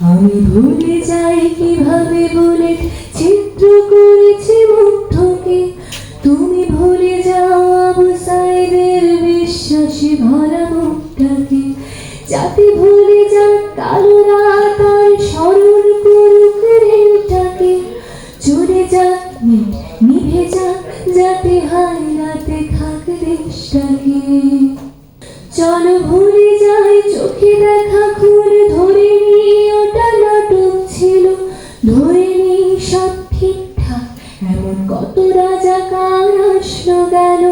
আমি ভুলে যাই কীভাবে বলে চিত্র করেছি মুগ্ধকে। তুমি ভুলে যাও আবু সাইদের বিশ্বাসে ভরা মুখটাকে। যাতে ভুলে যাক কালো রাত আর স্মরণ করুক রেলটাকে। চলে যাক নিভে যাক যাতে হায় রাতে থাক দেশটাকে। চলো ভুলে যাই চোখে দেখা কত রাজা কার আসলো গেল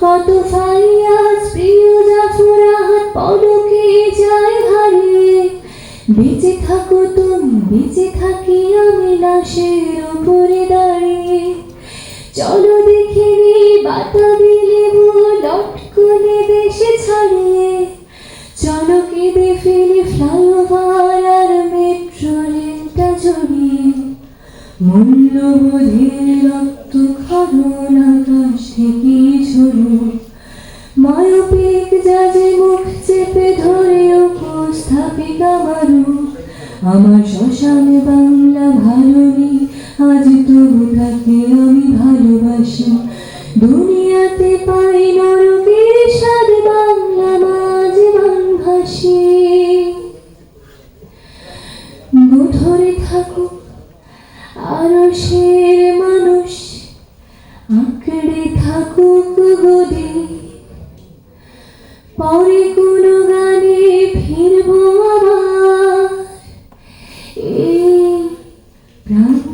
কত ফাইয়াজ প্রিয় জাফরাহাত পদকে যায় হারিয়ে। বেঁচে থাকো তুমি, বেঁচে থাকি আমি লাশের উপরে দাঁড়িয়ে। চলো দেখে নি বাতাবি মূল্যবোধের রক্ত খরণ আকাশ থেকে ঝরো মায়োপিক জাজে মুখ চেপে ধরে উপস্থাপিকা মারুক আমার শ্মশানে বাংলা ভালো নেই আজ তবু আমি ভালোবাসি। দুনিয়াতে পাই নরকের স্বাদ, বাংলা মাঝ বাংভাসী ধরে থাকুক আরশের মানুষ আঁকড়ে থাকুক গদি। পরে কোন গানে ফিরব আবার। এই প্রাণ